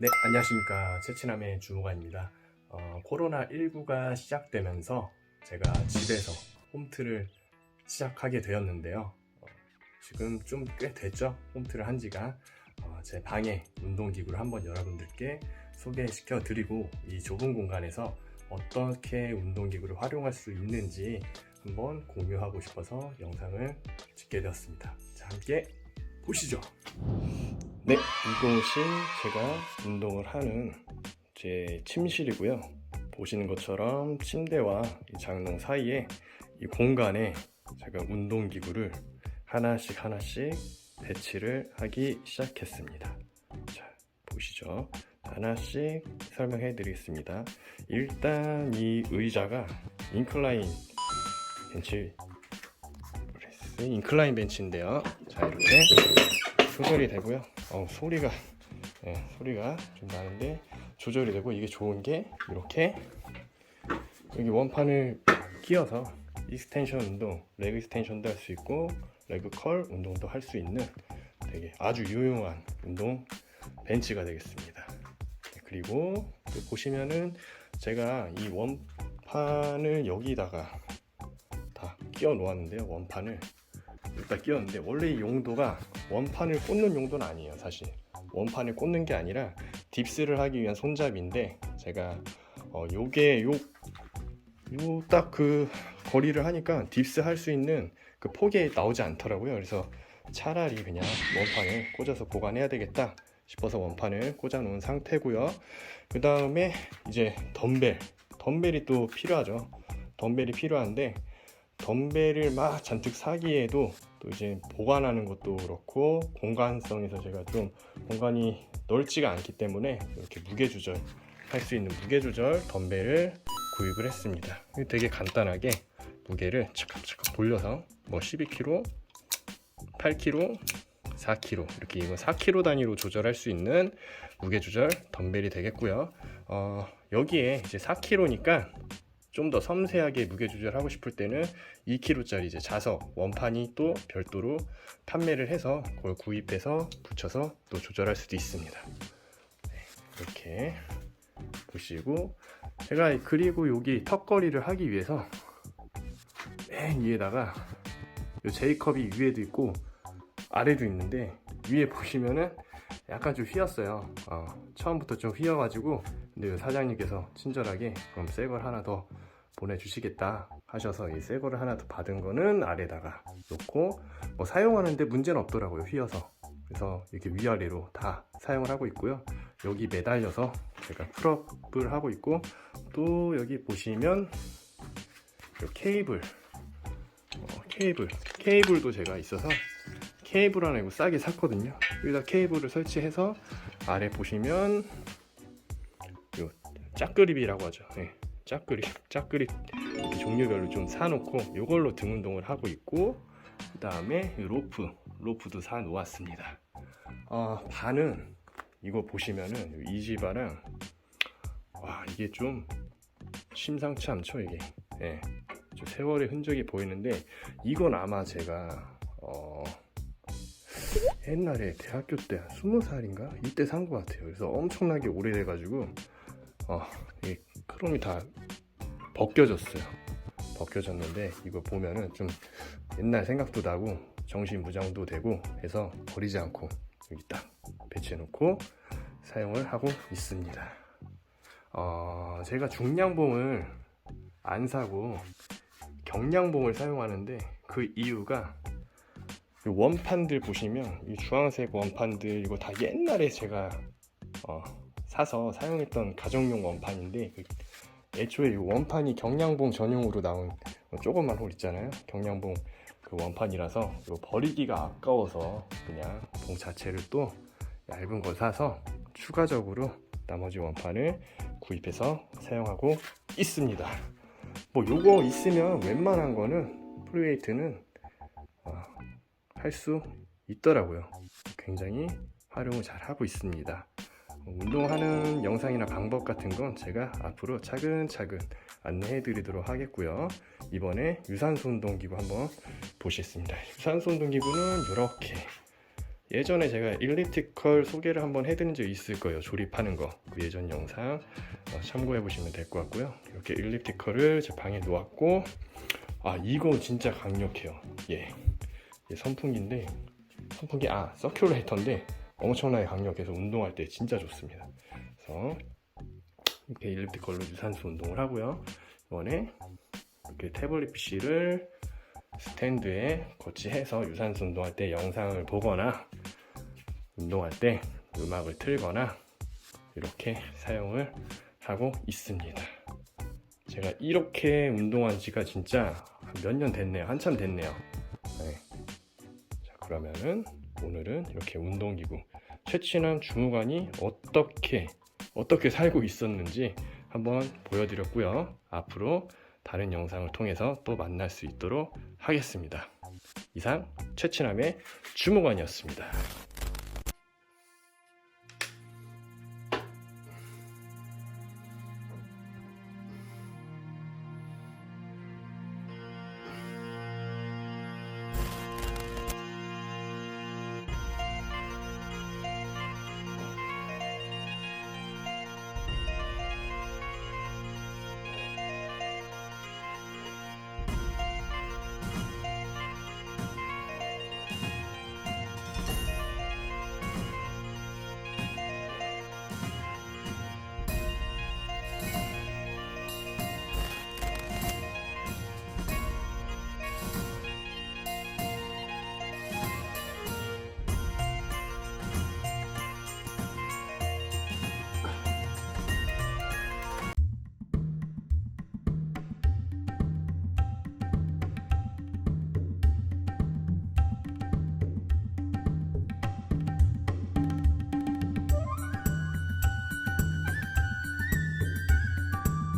네, 안녕하십니까. 채치남의 주무관입니다. 어, 코로나19가 시작되면서 제가 집에서 홈트를 시작하게 되었는데요. 어, 지금 좀 꽤 됐죠? 홈트를 한 지가. 어, 제 방에 운동기구를 한번 여러분들께 소개시켜 드리고 이 좁은 공간에서 어떻게 운동기구를 활용할 수 있는지 한번 공유하고 싶어서 영상을 찍게 되었습니다. 자, 함께 보시죠. 네, 이곳이 제가 운동을 하는 제 침실이고요. 보시는 것처럼 침대와 이 장롱 사이에 이 공간에 제가 운동기구를 하나씩 하나씩 배치를 하기 시작했습니다. 자, 보시죠. 하나씩 설명해 드리겠습니다. 일단 이 의자가 인클라인 벤치 인클라인 벤치인데요. 자, 이렇게 조절이 되고요. 어, 소리가 예, 소리가 좀 나는데 조절이 되고 이게 좋은 게 이렇게 여기 원판을 끼워서 익스텐션 운동, 레그 익스텐션도 할 수 있고 레그 컬 운동도 할 수 있는 되게 아주 유용한 운동 벤치가 되겠습니다. 네, 그리고 또 보시면은 제가 이 원판을 여기다가 다 끼워 놓았는데요. 원판을 여기다 끼웠는데 원래 이 용도가 원판을 꽂는 용도는 아니에요 사실. 원판을 꽂는 게 아니라 딥스를 하기 위한 손잡이인데 제가 어 요게 요 요 딱 그 거리를 하니까 딥스 할 수 있는 그 폭이 나오지 않더라고요. 그래서 차라리 그냥 원판을 꽂아서 보관해야 되겠다 싶어서 원판을 꽂아 놓은 상태고요. 그 다음에 이제 덤벨 덤벨이 또 필요하죠. 덤벨이 필요한데 덤벨을 막 잔뜩 사기에도 또 이제 보관하는 것도 그렇고 공간성에서 제가 좀 공간이 넓지가 않기 때문에 이렇게 무게 조절 할 수 있는 무게 조절 덤벨을 구입을 했습니다. 되게 간단하게 무게를 착각착각 돌려서 뭐 12kg, 8kg, 4kg 이렇게 이거 4kg 단위로 조절할 수 있는 무게 조절 덤벨이 되겠고요. 어, 여기에 이제 4kg니까 좀 더 섬세하게 무게 조절하고 싶을 때는 2kg짜리 이제 자석 원판이 또 별도로 판매를 해서 그걸 구입해서 붙여서 또 조절할 수도 있습니다. 네, 이렇게 보시고 제가 그리고 여기 턱걸이를 하기 위해서 맨 위에다가 요 제이컵이 위에도 있고 아래도 있는데 위에 보시면은 약간 좀 휘었어요. 어, 처음부터 좀 휘어가지고 근데 요 사장님께서 친절하게 그럼 새 걸 하나 더 보내주시겠다 하셔서 이 새 거를 하나 더 받은 거는 아래다가 놓고 뭐 사용하는데 문제는 없더라고요 휘어서. 그래서 이렇게 위아래로 다 사용을 하고 있고요. 여기 매달려서 제가 풀업을 하고 있고 또 여기 보시면 요 케이블 어, 케이블 케이블도 제가 있어서 케이블 하나 이거 싸게 샀거든요. 여기다 케이블을 설치해서 아래 보시면 요 짝그립이라고 하죠. 네. 짝그립, 짝그립 종류별로 좀 사놓고 이걸로 등 운동을 하고 있고 그 다음에 로프, 로프도 사 놓았습니다. 어, 반은 이거 보시면은 이지바랑 와 이게 좀 심상치 않죠 이게. 예, 좀 세월의 흔적이 보이는데 이건 아마 제가 어, 옛날에 대학교 때 스무 살인가 이때 산 것 같아요. 그래서 엄청나게 오래돼가지고 어, 이 크롬이 다 벗겨졌어요. 벗겨졌는데 이거 보면은 좀 옛날 생각도 나고 정신 무장도 되고 해서 버리지 않고 여기 딱 배치해 놓고 사용을 하고 있습니다. 어, 제가 중량봉을 안 사고 경량봉을 사용하는데 그 이유가 이 원판들 보시면 이 주황색 원판들 이거 다 옛날에 제가 어, 사서 사용했던 가정용 원판인데 그 애초에 이 원판이 경량봉 전용으로 나온 조그만 홀 있잖아요. 경량봉 그 원판이라서 이거 버리기가 아까워서 그냥 봉 자체를 또 얇은 걸 사서 추가적으로 나머지 원판을 구입해서 사용하고 있습니다. 뭐 요거 있으면 웬만한 거는 프리웨이트는 어, 할수 있더라고요. 굉장히 활용을 잘 하고 있습니다 운동하는 영상이나 방법 같은 건 제가 앞으로 차근차근 안내해 드리도록 하겠고요. 이번에 유산소 운동기구 한번 보시겠습니다. 유산소 운동기구는 이렇게 예전에 제가 일리티컬 소개를 한번 해드린 적이 있을 거예요. 조립하는 거. 그 예전 영상 어, 참고해 보시면 될 것 같고요. 이렇게 일리티컬을 제 방에 놓았고, 아 이거 진짜 강력해요. 예, 이 선풍기인데 선풍기 아 서큘레이터인데 엄청나게 강력해서 운동할 때 진짜 좋습니다. 그래서 이렇게 일리티컬로 유산소 운동을 하고요. 이번에 이렇게 태블릿 PC를 스탠드에 거치해서 유산소 운동할 때 영상을 보거나 운동할 때 음악을 틀거나 이렇게 사용을 하고 있습니다. 제가 이렇게 운동한 지가 진짜 몇 년 됐네요. 한참 됐네요. 그러면은 오늘은 이렇게 운동기구 최친한 주무관이 어떻게 어떻게 살고 있었는지 한번 보여드렸고요. 앞으로 다른 영상을 통해서 또 만날 수 있도록 하겠습니다. 이상 최친함의 주무관이었습니다.